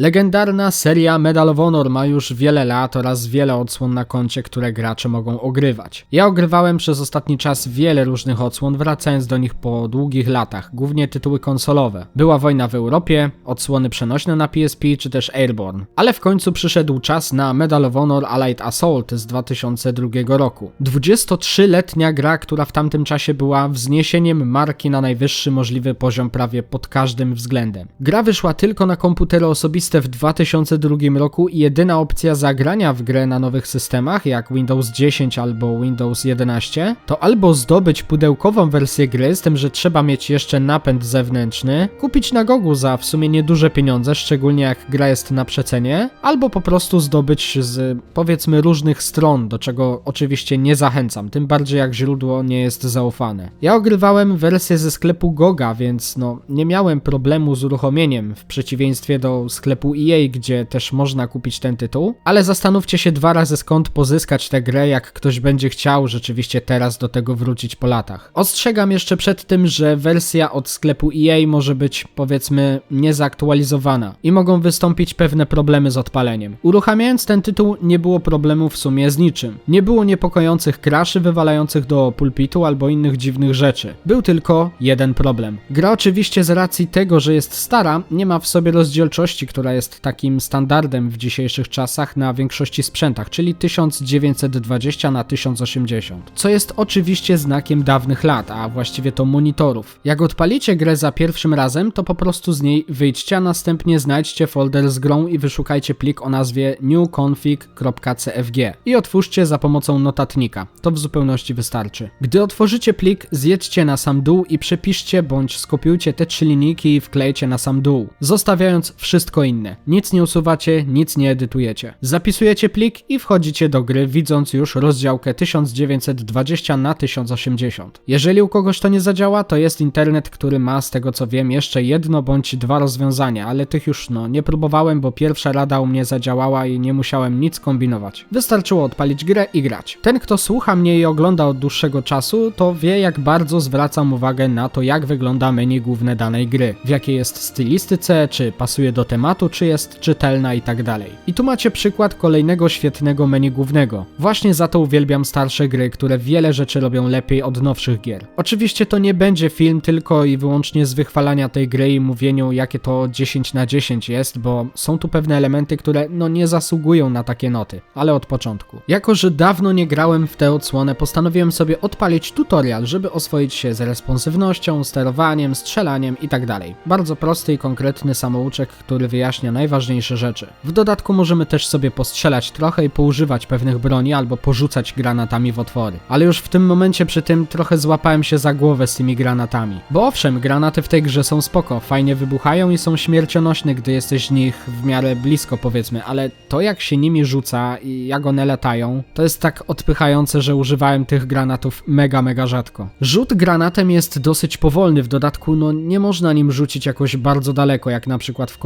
Legendarna seria Medal of Honor ma już wiele lat oraz wiele odsłon na koncie, które gracze mogą ogrywać. Ja ogrywałem przez ostatni czas wiele różnych odsłon, wracając do nich po długich latach, głównie tytuły konsolowe. Była wojna w Europie, odsłony przenośne na PSP czy też Airborne. Ale w końcu przyszedł czas na Medal of Honor Allied Assault z 2002 roku. 23-letnia gra, która w tamtym czasie była wzniesieniem marki na najwyższy możliwy poziom prawie pod każdym względem. Gra wyszła tylko na komputery osobiste w 2002 roku i jedyna opcja zagrania w grę na nowych systemach, jak Windows 10 albo Windows 11, to albo zdobyć pudełkową wersję gry, z tym, że trzeba mieć jeszcze napęd zewnętrzny, kupić na Gogu za w sumie nieduże pieniądze, szczególnie jak gra jest na przecenie, albo po prostu zdobyć z powiedzmy różnych stron, do czego oczywiście nie zachęcam, tym bardziej jak źródło nie jest zaufane. Ja ogrywałem wersję ze sklepu Goga, więc no nie miałem problemu z uruchomieniem, w przeciwieństwie do sklepu EA, gdzie też można kupić ten tytuł, ale zastanówcie się dwa razy skąd pozyskać tę grę, jak ktoś będzie chciał rzeczywiście teraz do tego wrócić po latach. Ostrzegam jeszcze przed tym, że wersja od sklepu EA może być powiedzmy niezaktualizowana i mogą wystąpić pewne problemy z odpaleniem. Uruchamiając ten tytuł nie było problemu w sumie z niczym. Nie było niepokojących kraszy wywalających do pulpitu albo innych dziwnych rzeczy. Był tylko jeden problem. Gra oczywiście z racji tego, że jest stara, nie ma w sobie rozdzielczości, która jest takim standardem w dzisiejszych czasach na większości sprzętach, czyli 1920 na 1080, co jest oczywiście znakiem dawnych lat, a właściwie to monitorów. Jak odpalicie grę za pierwszym razem, to po prostu z niej wyjdźcie, a następnie znajdźcie folder z grą i wyszukajcie plik o nazwie newconfig.cfg i otwórzcie za pomocą notatnika. To w zupełności wystarczy. Gdy otworzycie plik, zjedźcie na sam dół i przepiszcie bądź skopiujcie te trzy linijki i wklejcie na sam dół, zostawiając wszystko inne. Nic nie usuwacie, nic nie edytujecie. Zapisujecie plik i wchodzicie do gry, widząc już rozdziałkę 1920 na 1080. Jeżeli u kogoś to nie zadziała, to jest internet, który ma z tego co wiem jeszcze jedno bądź dwa rozwiązania, ale tych już no nie próbowałem, bo pierwsza rada u mnie zadziałała i nie musiałem nic kombinować. Wystarczyło odpalić grę i grać. Ten kto słucha mnie i ogląda od dłuższego czasu, to wie jak bardzo zwracam uwagę na to jak wygląda menu główne danej gry, w jakiej jest stylistyce, czy pasuje do tematu, czy jest czytelna i tak dalej. I tu macie przykład kolejnego świetnego menu głównego. Właśnie za to uwielbiam starsze gry, które wiele rzeczy robią lepiej od nowszych gier. Oczywiście to nie będzie film tylko i wyłącznie z wychwalania tej gry i mówieniu jakie to 10 na 10 jest, bo są tu pewne elementy, które no nie zasługują na takie noty, ale od początku. Jako, że dawno nie grałem w tę odsłonę, postanowiłem sobie odpalić tutorial, żeby oswoić się z responsywnością, sterowaniem, strzelaniem i tak. Bardzo prosty i konkretny samouczek, który wyjaśnia najważniejsze rzeczy. W dodatku możemy też sobie postrzelać trochę i poużywać pewnych broni albo porzucać granatami w otwory. Ale już w tym momencie przy tym trochę złapałem się za głowę z tymi granatami. Bo owszem, granaty w tej grze są spoko, fajnie wybuchają i są śmiercionośne, gdy jesteś nich w miarę blisko powiedzmy, ale to jak się nimi rzuca i jak one latają, to jest tak odpychające, że używałem tych granatów mega, mega rzadko. Rzut granatem jest dosyć powolny, w dodatku no nie można nim rzucić jakoś bardzo daleko, jak na przykład w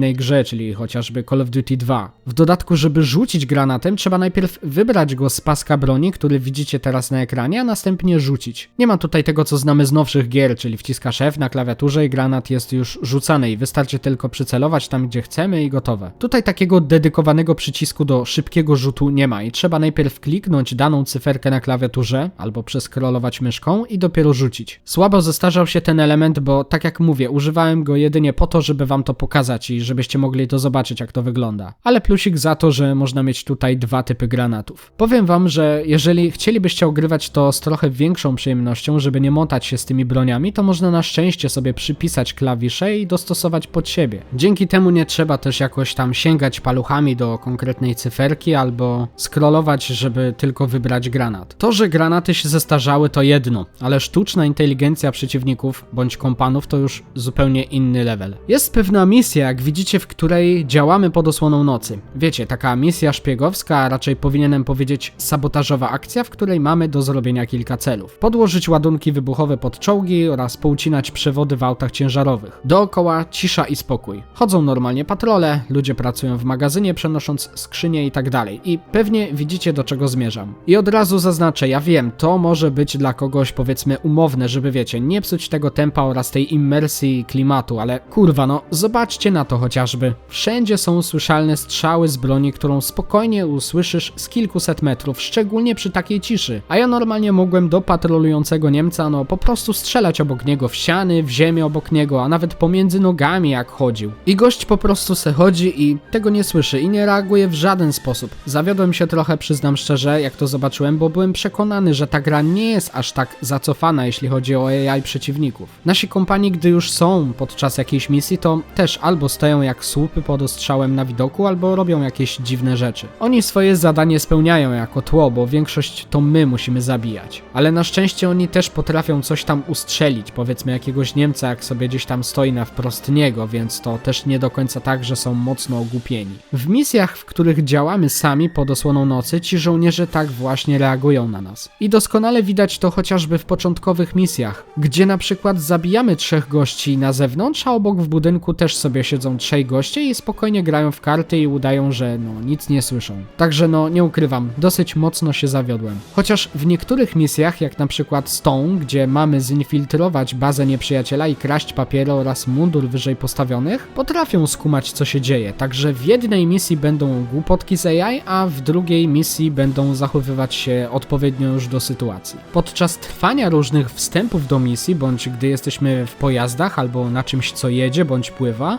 grze, czyli chociażby Call of Duty 2. W dodatku, żeby rzucić granatem, trzeba najpierw wybrać go z paska broni, który widzicie teraz na ekranie, a następnie rzucić. Nie ma tutaj tego, co znamy z nowszych gier, czyli wciskasz F na klawiaturze i granat jest już rzucany i wystarczy tylko przycelować tam, gdzie chcemy i gotowe. Tutaj takiego dedykowanego przycisku do szybkiego rzutu nie ma i trzeba najpierw kliknąć daną cyferkę na klawiaturze albo przeskrolować myszką i dopiero rzucić. Słabo zestarzał się ten element, bo tak jak mówię, używałem go jedynie po to, żeby wam to pokazać i żebyście mogli to zobaczyć, jak to wygląda. Ale plusik za to, że można mieć tutaj dwa typy granatów. Powiem wam, że jeżeli chcielibyście ogrywać to z trochę większą przyjemnością, żeby nie motać się z tymi broniami, to można na szczęście sobie przypisać klawisze i dostosować pod siebie. Dzięki temu nie trzeba też jakoś tam sięgać paluchami do konkretnej cyferki albo scrollować, żeby tylko wybrać granat. To, że granaty się zestarzały to jedno, ale sztuczna inteligencja przeciwników bądź kompanów to już zupełnie inny level. Jest pewna misja, jak widzicie, w której działamy pod osłoną nocy. Wiecie, taka misja szpiegowska, a raczej powinienem powiedzieć sabotażowa akcja, w której mamy do zrobienia kilka celów. Podłożyć ładunki wybuchowe pod czołgi oraz poucinać przewody w autach ciężarowych. Dookoła cisza i spokój. Chodzą normalnie patrole, ludzie pracują w magazynie przenosząc skrzynie i tak dalej. I pewnie widzicie do czego zmierzam. I od razu zaznaczę, ja wiem, to może być dla kogoś powiedzmy umowne, żeby wiecie, nie psuć tego tempa oraz tej immersji klimatu, ale kurwa no, zobaczcie na to chociażby. Wszędzie są słyszalne strzały z broni, którą spokojnie usłyszysz z kilkuset metrów, szczególnie przy takiej ciszy. A ja normalnie mogłem do patrolującego Niemca, no po prostu strzelać obok niego w ściany, w ziemię obok niego, a nawet pomiędzy nogami jak chodził. I gość po prostu se chodzi i tego nie słyszy i nie reaguje w żaden sposób. Zawiodłem się trochę, przyznam szczerze, jak to zobaczyłem, bo byłem przekonany, że ta gra nie jest aż tak zacofana, jeśli chodzi o AI przeciwników. Nasi kompanii, gdy już są podczas jakiejś misji, to też albo stoją jak słupy pod ostrzałem na widoku, albo robią jakieś dziwne rzeczy. Oni swoje zadanie spełniają jako tło, bo większość to my musimy zabijać. Ale na szczęście oni też potrafią coś tam ustrzelić, powiedzmy jakiegoś Niemca, jak sobie gdzieś tam stoi na wprost niego, więc to też nie do końca tak, że są mocno ogłupieni. W misjach, w których działamy sami pod osłoną nocy, ci żołnierze tak właśnie reagują na nas. I doskonale widać to chociażby w początkowych misjach, gdzie na przykład zabijamy trzech gości na zewnątrz, a obok w budynku też sobie siedzą trzej goście i spokojnie grają w karty i udają, że no nic nie słyszą. Także no nie ukrywam, dosyć mocno się zawiodłem. Chociaż w niektórych misjach, jak na przykład Stone, gdzie mamy zinfiltrować bazę nieprzyjaciela i kraść papiery oraz mundur wyżej postawionych, potrafią skumać co się dzieje. Także w jednej misji będą głupotki z AI, a w drugiej misji będą zachowywać się odpowiednio już do sytuacji. Podczas trwania różnych wstępów do misji, bądź gdy jesteśmy w pojazdach albo na czymś co jedzie bądź pływa,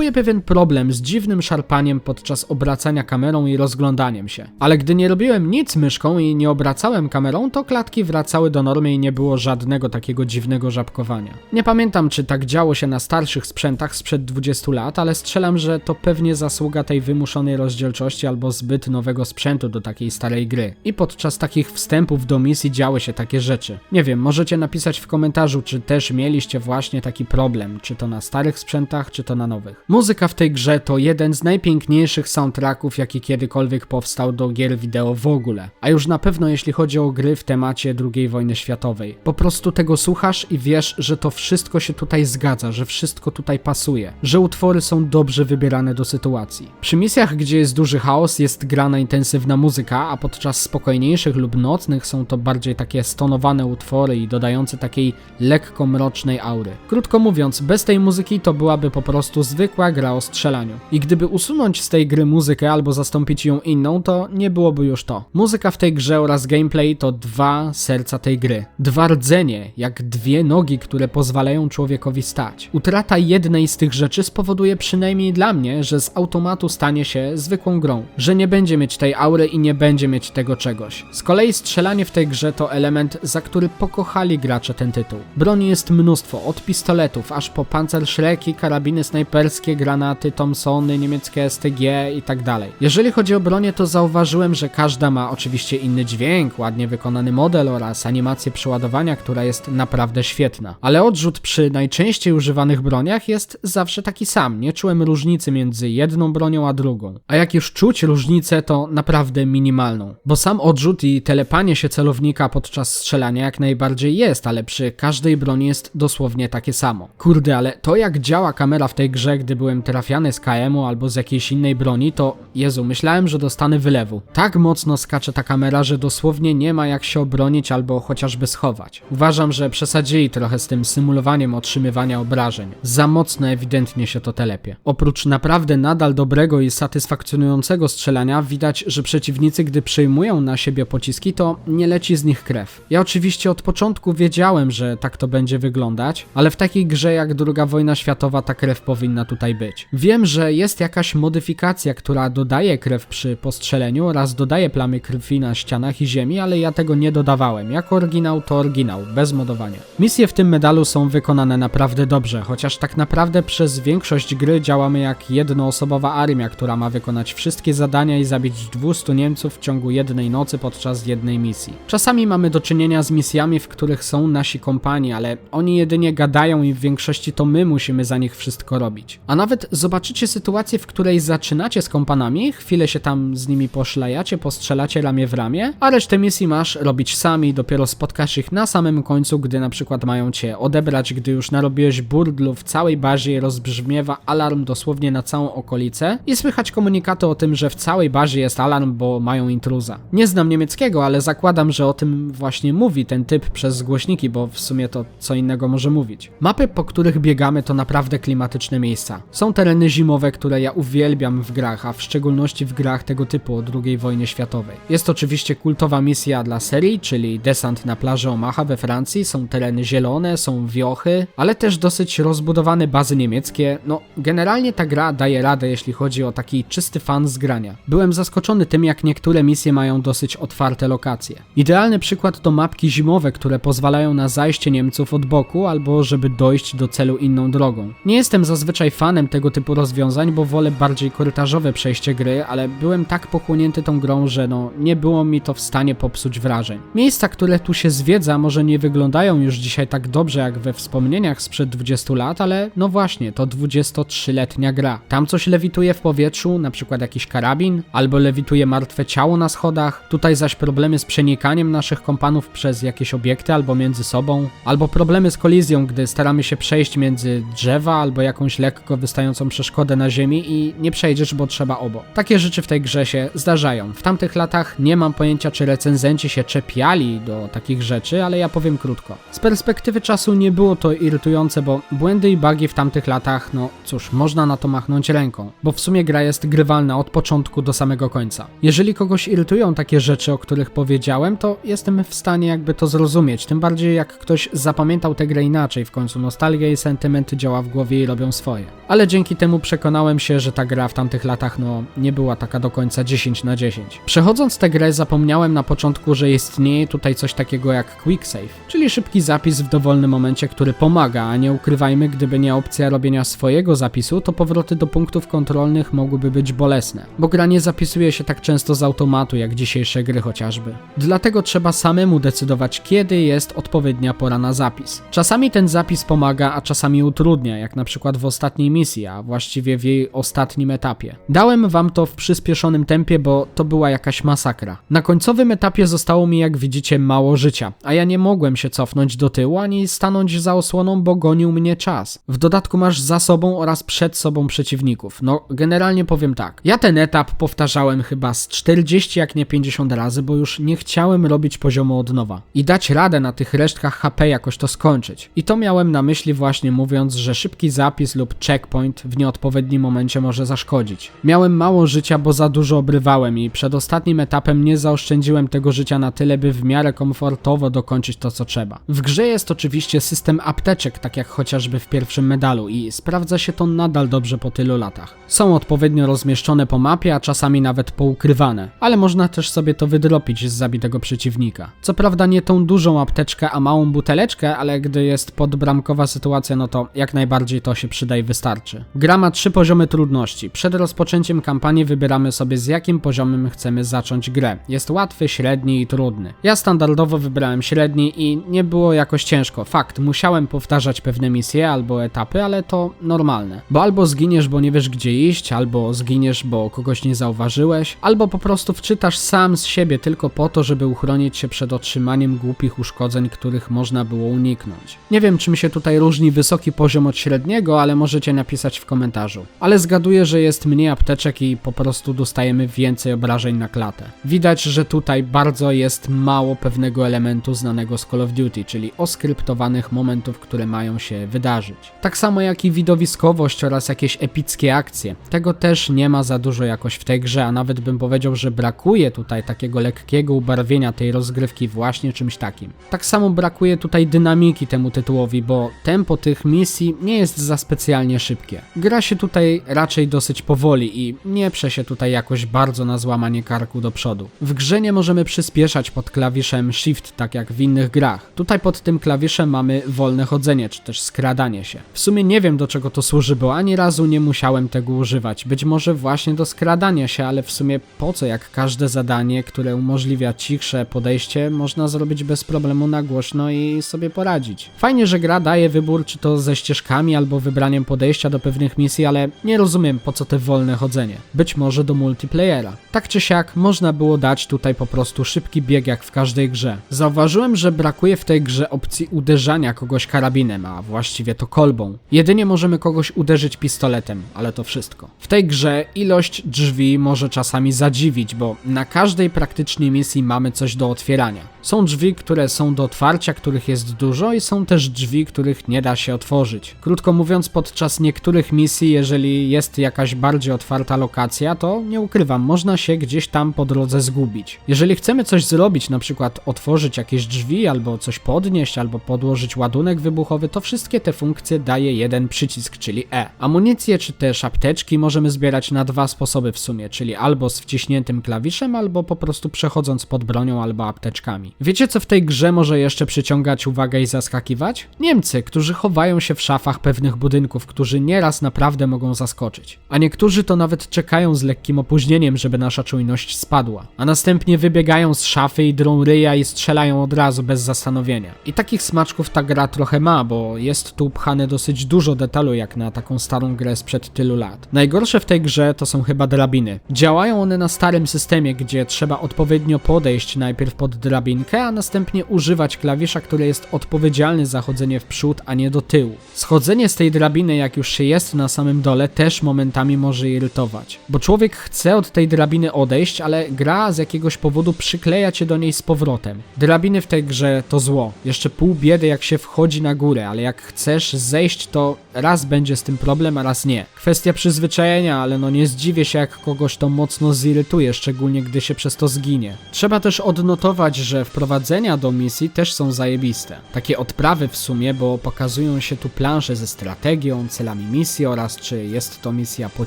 występuje pewien problem z dziwnym szarpaniem podczas obracania kamerą i rozglądaniem się. Ale gdy nie robiłem nic myszką i nie obracałem kamerą, to klatki wracały do normy i nie było żadnego takiego dziwnego żabkowania. Nie pamiętam, czy tak działo się na starszych sprzętach sprzed 20 lat, ale strzelam, że to pewnie zasługa tej wymuszonej rozdzielczości albo zbyt nowego sprzętu do takiej starej gry. I podczas takich wstępów do misji działy się takie rzeczy. Nie wiem, możecie napisać w komentarzu, czy też mieliście właśnie taki problem, czy to na starych sprzętach, czy to na nowych. Muzyka w tej grze to jeden z najpiękniejszych soundtracków, jaki kiedykolwiek powstał do gier wideo w ogóle. A już na pewno jeśli chodzi o gry w temacie II wojny światowej. Po prostu tego słuchasz i wiesz, że to wszystko się tutaj zgadza, że wszystko tutaj pasuje, że utwory są dobrze wybierane do sytuacji. Przy misjach, gdzie jest duży chaos, jest grana intensywna muzyka, a podczas spokojniejszych lub nocnych są to bardziej takie stonowane utwory i dodające takiej lekko mrocznej aury. Krótko mówiąc, bez tej muzyki to byłaby po prostu zwykła gra o strzelaniu. I gdyby usunąć z tej gry muzykę albo zastąpić ją inną, to nie byłoby już to. Muzyka w tej grze oraz gameplay to dwa serca tej gry. Dwa rdzenie, jak dwie nogi, które pozwalają człowiekowi stać. Utrata jednej z tych rzeczy spowoduje przynajmniej dla mnie, że z automatu stanie się zwykłą grą. Że nie będzie mieć tej aury i nie będzie mieć tego czegoś. Z kolei strzelanie w tej grze to element, za który pokochali gracze ten tytuł. Broni jest mnóstwo, od pistoletów aż po pancerszreki, karabiny snajperskie, granaty, Thompsony, niemieckie STG i tak dalej. Jeżeli chodzi o bronię, to zauważyłem, że każda ma oczywiście inny dźwięk, ładnie wykonany model oraz animację przeładowania, która jest naprawdę świetna. Ale odrzut przy najczęściej używanych broniach jest zawsze taki sam. Nie czułem różnicy między jedną bronią a drugą. A jak już czuć różnicę, to naprawdę minimalną. Bo sam odrzut i telepanie się celownika podczas strzelania jak najbardziej jest, ale przy każdej broni jest dosłownie takie samo. Kurde, ale to jak działa kamera w tej grze, gdy byłem trafiany z KM-u albo z jakiejś innej broni, to Jezu, myślałem, że dostanę wylewu. Tak mocno skacze ta kamera, że dosłownie nie ma jak się obronić albo chociażby schować. Uważam, że przesadzili trochę z tym symulowaniem otrzymywania obrażeń. Za mocno ewidentnie się to telepie. Oprócz naprawdę nadal dobrego i satysfakcjonującego strzelania, widać, że przeciwnicy, gdy przyjmują na siebie pociski, to nie leci z nich krew. Ja oczywiście od początku wiedziałem, że tak to będzie wyglądać, ale w takiej grze jak II wojna światowa ta krew powinna tutaj być. Wiem, że jest jakaś modyfikacja, która dodaje krew przy postrzeleniu oraz dodaje plamy krwi na ścianach i ziemi, ale ja tego nie dodawałem. Jako oryginał to oryginał, bez modowania. Misje w tym medalu są wykonane naprawdę dobrze, chociaż tak naprawdę przez większość gry działamy jak jednoosobowa armia, która ma wykonać wszystkie zadania i zabić 200 Niemców w ciągu jednej nocy podczas jednej misji. Czasami mamy do czynienia z misjami, w których są nasi kompani, ale oni jedynie gadają i w większości to my musimy za nich wszystko robić. A nawet zobaczycie sytuację, w której zaczynacie z kompanami, chwilę się tam z nimi poszlajacie, postrzelacie ramię w ramię, a resztę misji masz robić sami dopiero spotkasz ich na samym końcu, gdy na przykład mają cię odebrać, gdy już narobiłeś burdlu w całej bazie rozbrzmiewa alarm dosłownie na całą okolicę i słychać komunikaty o tym, że w całej bazie jest alarm, bo mają intruza. Nie znam niemieckiego, ale zakładam, że o tym właśnie mówi ten typ przez głośniki, bo w sumie to co innego może mówić. Mapy, po których biegamy to naprawdę klimatyczne miejsca. Są tereny zimowe, które ja uwielbiam w grach, a w szczególności w grach tego typu o II wojnie światowej. Jest oczywiście kultowa misja dla serii, czyli desant na plaży Omaha we Francji, są tereny zielone, są wiochy, ale też dosyć rozbudowane bazy niemieckie. No, generalnie ta gra daje radę, jeśli chodzi o taki czysty fan z grania. Byłem zaskoczony tym, jak niektóre misje mają dosyć otwarte lokacje. Idealny przykład to mapki zimowe, które pozwalają na zajście Niemców od boku albo żeby dojść do celu inną drogą. Nie jestem zazwyczaj fanem tego typu rozwiązań, bo wolę bardziej korytarzowe przejście gry, ale byłem tak pochłonięty tą grą, że no nie było mi to w stanie popsuć wrażeń. Miejsca, które tu się zwiedza, może nie wyglądają już dzisiaj tak dobrze jak we wspomnieniach sprzed 20 lat, ale no właśnie, to 23-letnia gra. Tam coś lewituje w powietrzu, na przykład jakiś karabin, albo lewituje martwe ciało na schodach, tutaj zaś problemy z przenikaniem naszych kompanów przez jakieś obiekty albo między sobą, albo problemy z kolizją, gdy staramy się przejść między drzewa albo jakąś lekko wystającą przeszkodę na ziemi i nie przejdziesz, bo trzeba obok. Takie rzeczy w tej grze się zdarzają. W tamtych latach nie mam pojęcia, czy recenzenci się czepiali do takich rzeczy, ale ja powiem krótko. Z perspektywy czasu nie było to irytujące, bo błędy i bugi w tamtych latach, no cóż, można na to machnąć ręką, bo w sumie gra jest grywalna od początku do samego końca. Jeżeli kogoś irytują takie rzeczy, o których powiedziałem, to jestem w stanie jakby to zrozumieć, tym bardziej jak ktoś zapamiętał tę grę inaczej, w końcu nostalgia i sentymenty działa w głowie i robią swoje. Ale dzięki temu przekonałem się, że ta gra w tamtych latach, no, nie była taka do końca 10 na 10. Przechodząc tę grę zapomniałem na początku, że istnieje tutaj coś takiego jak quick save, czyli szybki zapis w dowolnym momencie, który pomaga, a nie ukrywajmy, gdyby nie opcja robienia swojego zapisu, to powroty do punktów kontrolnych mogłyby być bolesne, bo gra nie zapisuje się tak często z automatu jak dzisiejsze gry chociażby. Dlatego trzeba samemu decydować, kiedy jest odpowiednia pora na zapis. Czasami ten zapis pomaga, a czasami utrudnia, jak na przykład w ostatniej misji, a właściwie w jej ostatnim etapie. Dałem wam to w przyspieszonym tempie, bo to była jakaś masakra. Na końcowym etapie zostało mi, jak widzicie, mało życia, a ja nie mogłem się cofnąć do tyłu ani stanąć za osłoną, bo gonił mnie czas. W dodatku masz za sobą oraz przed sobą przeciwników. No, generalnie powiem tak. Ja ten etap powtarzałem chyba z 40, jak nie 50 razy, bo już nie chciałem robić poziomu od nowa. I dać radę na tych resztkach HP jakoś to skończyć. I to miałem na myśli właśnie mówiąc, że szybki zapis lub checkpoint w nieodpowiednim momencie może zaszkodzić. Miałem mało życia, bo za dużo obrywałem i przed ostatnim etapem nie zaoszczędziłem tego życia na tyle, by w miarę komfortowo dokończyć to, co trzeba. W grze jest oczywiście system apteczek, tak jak chociażby w pierwszym medalu i sprawdza się to nadal dobrze po tylu latach. Są odpowiednio rozmieszczone po mapie, a czasami nawet poukrywane, ale można też sobie to wydropić z zabitego przeciwnika. Co prawda nie tą dużą apteczkę, a małą buteleczkę, ale gdy jest podbramkowa sytuacja, no to jak najbardziej to się przyda i wystarczy. Gra ma trzy poziomy trudności. Przed rozpoczęciem kampanii wybieramy sobie z jakim poziomem chcemy zacząć grę. Jest łatwy, średni i trudny. Ja standardowo wybrałem średni i nie było jakoś ciężko. Fakt, musiałem powtarzać pewne misje albo etapy, ale to normalne. Bo albo zginiesz, bo nie wiesz gdzie iść, albo zginiesz, bo kogoś nie zauważyłeś, albo po prostu wczytasz sam z siebie tylko po to, żeby uchronić się przed otrzymaniem głupich uszkodzeń, których można było uniknąć. Nie wiem, czym się tutaj różni wysoki poziom od średniego, ale możecie napisać w komentarzu. Ale zgaduję, że jest mniej apteczek i po prostu dostajemy więcej obrażeń na klatę. Widać, że tutaj bardzo jest mało pewnego elementu znanego z Call of Duty, czyli oskryptowanych momentów, które mają się wydarzyć. Tak samo jak i widowiskowość oraz jakieś epickie akcje. Tego też nie ma za dużo jakoś w tej grze, a nawet bym powiedział, że brakuje tutaj takiego lekkiego ubarwienia tej rozgrywki właśnie czymś takim. Tak samo brakuje tutaj dynamiki temu tytułowi, bo tempo tych misji nie jest za specjalnie szybkie. Gra się tutaj raczej dosyć powoli i nie prze się tutaj jakoś bardzo na złamanie karku do przodu. W grze nie możemy przyspieszać pod klawiszem Shift, tak jak w innych grach. Tutaj pod tym klawiszem mamy wolne chodzenie, czy też skradanie się. W sumie nie wiem do czego to służy, bo ani razu nie musiałem tego używać. Być może właśnie do skradania się, ale w sumie po co, jak każde zadanie, które umożliwia cichsze podejście, można zrobić bez problemu na głośno i sobie poradzić. Fajnie, że gra daje wybór, czy to ze ścieżkami albo wybraniem podejścia do pewnych misji, ale nie rozumiem po co te wolne chodzenie. Być może do multiplayera. Tak czy siak, można było dać tutaj po prostu szybki bieg jak w każdej grze. Zauważyłem, że brakuje w tej grze opcji uderzania kogoś karabinem, a właściwie to kolbą. Jedynie możemy kogoś uderzyć pistoletem, ale to wszystko. W tej grze ilość drzwi może czasami zadziwić, bo na każdej praktycznie misji mamy coś do otwierania. Są drzwi, które są do otwarcia, których jest dużo i są też drzwi, których nie da się otworzyć. Krótko mówiąc, podczas niektórych misji, jeżeli jest jakaś bardziej otwarta lokacja, to nie ukrywam, można się gdzieś tam po drodze zgubić. Jeżeli chcemy coś zrobić, na przykład otworzyć jakieś drzwi, albo coś podnieść, albo podłożyć ładunek wybuchowy, to wszystkie te funkcje daje jeden przycisk, czyli E. Amunicję czy też apteczki możemy zbierać na dwa sposoby w sumie, czyli albo z wciśniętym klawiszem, albo po prostu przechodząc pod bronią albo apteczkami. Wiecie co w tej grze może jeszcze przyciągać uwagę i zaskakiwać? Niemcy, którzy chowają się w szafach pewnych budynków, którzy nieraz naprawdę mogą zaskoczyć. A niektórzy to nawet czekają z lekkim opóźnieniem, żeby nasza czujność spadła. A następnie wybiegają z szafy i drą ryja i strzelają od razu bez zastanowienia. I takich smaczków ta gra trochę ma, bo jest tu pchane dosyć dużo detalu jak na taką starą grę sprzed tylu lat. Najgorsze w tej grze to są chyba drabiny. Działają one na starym systemie, gdzie trzeba odpowiednio podejść najpierw pod drabinkę, a następnie używać klawisza, który jest odpowiedzialny za chodzenie w przód, a nie do tyłu. Schodzenie z tej drabiny, jak już się jest na samym dole, też momentami może irytować. Bo człowiek chce od tej drabiny odejść, ale gra z jakiegoś powodu przykleja cię do niej z powrotem. Drabiny w tej grze to zło. Jeszcze pół biedy jak się wchodzi na górę, ale jak chcesz zejść, to raz będzie z tym problem, a raz nie. Kwestia przyzwyczajenia, ale no nie zdziwię się jak kogoś to mocno zirytuje, szczególnie gdy się przez to zginie. Trzeba też odnotować, że wprowadzenia do misji też są zajebiste. Takie odprawy w sumie, bo pokazują się tu plansze ze strategią, celami misji oraz czy jest to misja po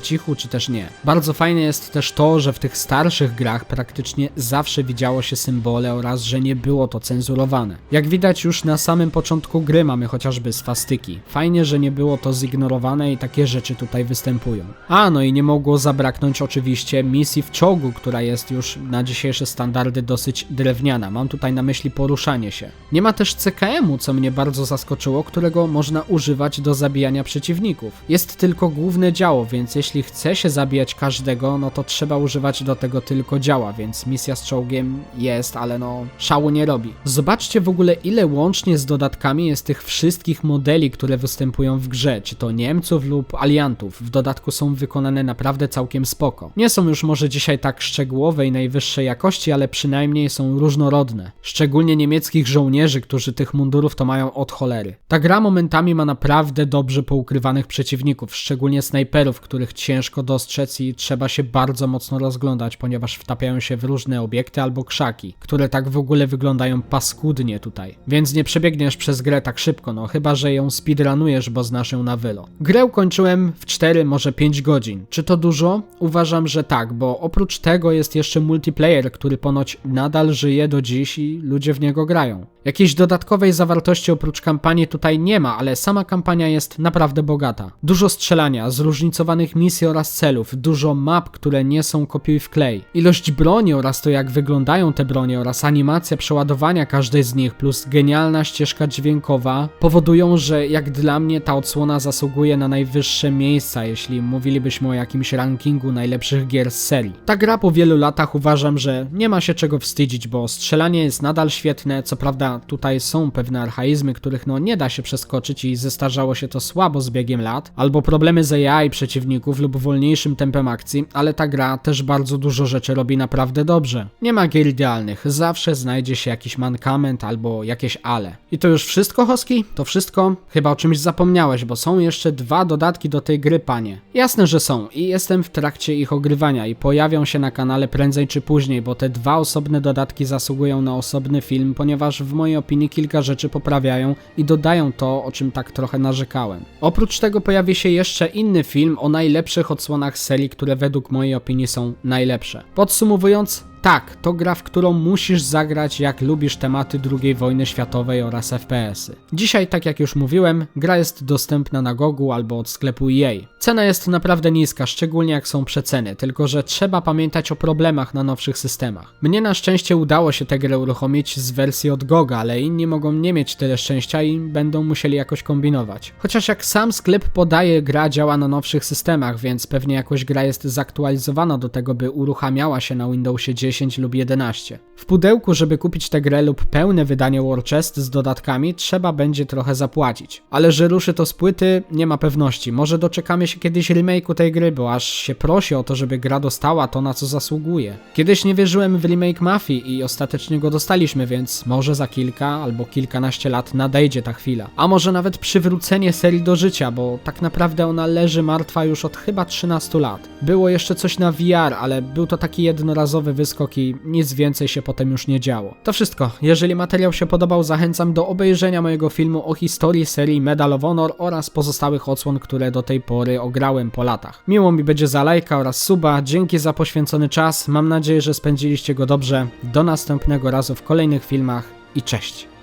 cichu, czy też nie. Bardzo fajne jest też to, że w tych starszych grach praktycznie zawsze widziało się symbole oraz że nie było to cenzurowane. Jak widać już na samym początku gry mamy chociażby swastyki. Fajnie, że nie było to zignorowane i takie rzeczy tutaj występują. A no i nie mogło zabraknąć oczywiście misji w czołgu, która jest już na dzisiejsze standardy dosyć drewniana. Mam tutaj na myśli poruszanie się. Nie ma też CKM-u, co mnie bardzo zaskoczyło, którego można używać do zabijania przeciwników. Jest tylko główne działo, więc jeśli chce się zabijać każdego, no to trzeba używać do tego tylko działa, więc misja z czołgiem jest, ale no szału nie robi. Zobaczcie w ogóle ile łącznie z dodatkami jest tych wszystkich modeli, które występują w grze, czy to Niemców lub aliantów. W dodatku są wykonane naprawdę całkiem spoko. Nie są już może dzisiaj tak szczegółowe i najwyższej jakości, ale przynajmniej są różnorodne. Szczególnie niemieckich żołnierzy, którzy tych mundurów to mają od cholery. Ta gra momentami ma naprawdę dobrze poukrywanych przeciwników, szczególnie snajperów, których ciężko dostrzec i trzeba się bardzo mocno rozglądać, ponieważ wtapiają się w różne obiekty albo krzaki, które tak w ogóle wyglądają paskudnie tutaj. Więc nie przebiegniesz przez grę tak szybko, no chyba, że ją speedrunujesz, bo znasz ją na wylo. Grę ukończyłem w 4, może 5 godzin. Czy to dużo? Uważam, że tak, bo oprócz tego jest jeszcze multiplayer, który ponoć nadal żyje do dziś i ludzie w niego grają. Jakiejś dodatkowej zawartości oprócz kampanii tutaj nie ma, ale sama kampania jest naprawdę bogata. Dużo strzelania, zróżnicowanych misji oraz celów, dużo map, które nie są kopiuj w klej. Ilość broni oraz to jak wyglądają te bronie oraz animacja przeładowania każdej z nich plus genialna ścieżka dźwiękowa powodują, że jak dla mnie ta odsłona zasługuje na najwyższe miejsca, jeśli mówilibyśmy o jakimś rankingu najlepszych gier z serii. Ta gra po wielu latach uważam, że nie ma się czego wstydzić, bo strzelanie jest nadal świetne, co prawda tutaj są pewne archaizmy, których no nie da się przeskoczyć i zestarzało się to słabo z biegiem lat, albo problemy z AI przeciwników lub wolniejszym tempem akcji, ale ta gra też bardzo dużo rzeczy robi naprawdę dobrze. Nie ma gier idealnych, zawsze znajdzie się jakiś mankament albo jakieś ale. I to już wszystko, Hoski? To wszystko? Chyba o czymś zapomniałeś, bo są jeszcze dwa dodatki do tej gry, panie. Jasne, że są i jestem w trakcie ich ogrywania i pojawią się na kanale prędzej czy później, bo te dwa osobne dodatki zasługują na osobny film, ponieważ w mojej opinii kilka rzeczy poprawiają i dodają to, o czym tak trochę narzekałem. Oprócz tego pojawi się jeszcze inny film o najlepszych odsłonach serii, które według mojej opinii są najlepsze. Podsumowując, tak, to gra, w którą musisz zagrać, jak lubisz tematy II wojny światowej oraz FPS-y. Dzisiaj, tak jak już mówiłem, gra jest dostępna na Gogu albo od sklepu EA. Cena jest naprawdę niska, szczególnie jak są przeceny, tylko że trzeba pamiętać o problemach na nowszych systemach. Mnie na szczęście udało się tę grę uruchomić z wersji od Goga, ale inni mogą nie mieć tyle szczęścia i będą musieli jakoś kombinować. Chociaż jak sam sklep podaje, gra działa na nowszych systemach, więc pewnie jakoś gra jest zaktualizowana do tego, by uruchamiała się na Windowsie 10 10 lub 11. W pudełku, żeby kupić tę grę lub pełne wydanie War Chest z dodatkami, trzeba będzie trochę zapłacić. Ale że ruszy to z płyty, nie ma pewności. Może doczekamy się kiedyś remake'u tej gry, bo aż się prosi o to, żeby gra dostała to, na co zasługuje. Kiedyś nie wierzyłem w remake Mafii i ostatecznie go dostaliśmy, więc może za kilka albo kilkanaście lat nadejdzie ta chwila. A może nawet przywrócenie serii do życia, bo tak naprawdę ona leży martwa już od chyba 13 lat. Było jeszcze coś na VR, ale był to taki jednorazowy wyskok i nic więcej się potem już nie działo. To wszystko. Jeżeli materiał się podobał, zachęcam do obejrzenia mojego filmu o historii serii Medal of Honor oraz pozostałych odsłon, które do tej pory ograłem po latach. Miło mi będzie za lajka oraz suba. Dzięki za poświęcony czas. Mam nadzieję, że spędziliście go dobrze. Do następnego razu w kolejnych filmach i cześć.